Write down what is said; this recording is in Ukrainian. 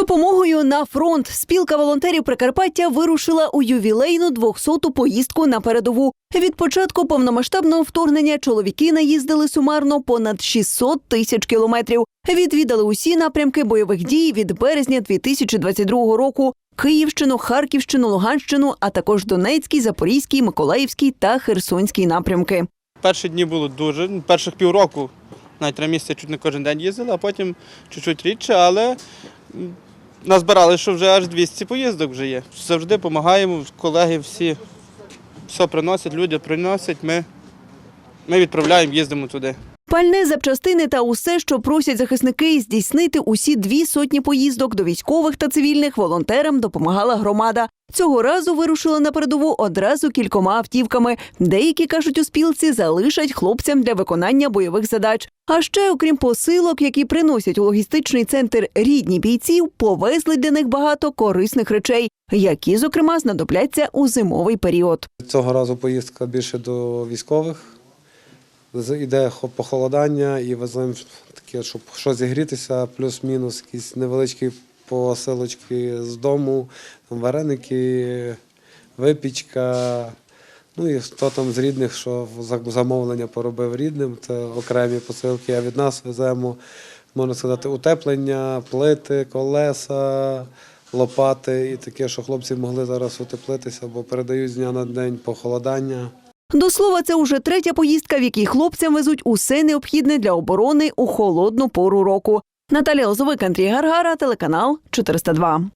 допомогою на фронт спілка волонтерів Прикарпаття вирушила у ювілейну 200-ту поїздку на передову. Від початку повномасштабного вторгнення чоловіки наїздили сумарно понад 600 тисяч кілометрів. Відвідали усі напрямки бойових дій від березня 2022 року. Київщину, Харківщину, Луганщину, а також Донецький, Запорізький, Миколаївський та Херсонський напрямки. Перші дні було дуже. ну, Перших півроку навіть три місяці чуть не кожен день їздили, а потім чуть-чуть рідше, але назбирали, що вже аж 200 поїздок вже є. Завжди допомагаємо, колеги всі все приносять, люди приносять, ми, ми відправляємо, їздимо туди. Пальне запчастини та усе, що просять захисники, здійснити усі дві сотні поїздок до військових та цивільних волонтерам допомагала громада. Цього разу вирушила на передову одразу кількома автівками. Деякі кажуть у спілці залишать хлопцям для виконання бойових задач. А ще, окрім посилок, які приносять у логістичний центр рідні бійців, повезли для них багато корисних речей, які, зокрема, знадобляться у зимовий період. Цього разу поїздка більше до військових. Іде похолодання і веземо таке, щоб щось зігрітися, плюс-мінус, якісь невеличкі посилочки з дому, там вареники, випічка. Ну і хто там з рідних, що замовлення поробив рідним, це окремі посилки. А від нас веземо, можна сказати, утеплення, плити, колеса, лопати і таке, що хлопці могли зараз утеплитися, бо передають з дня на день похолодання. До слова, це уже третя поїздка, в якій хлопцям везуть усе необхідне для оборони у холодну пору року. Наталія Озовик, Андрій Гаргара, телеканал 402.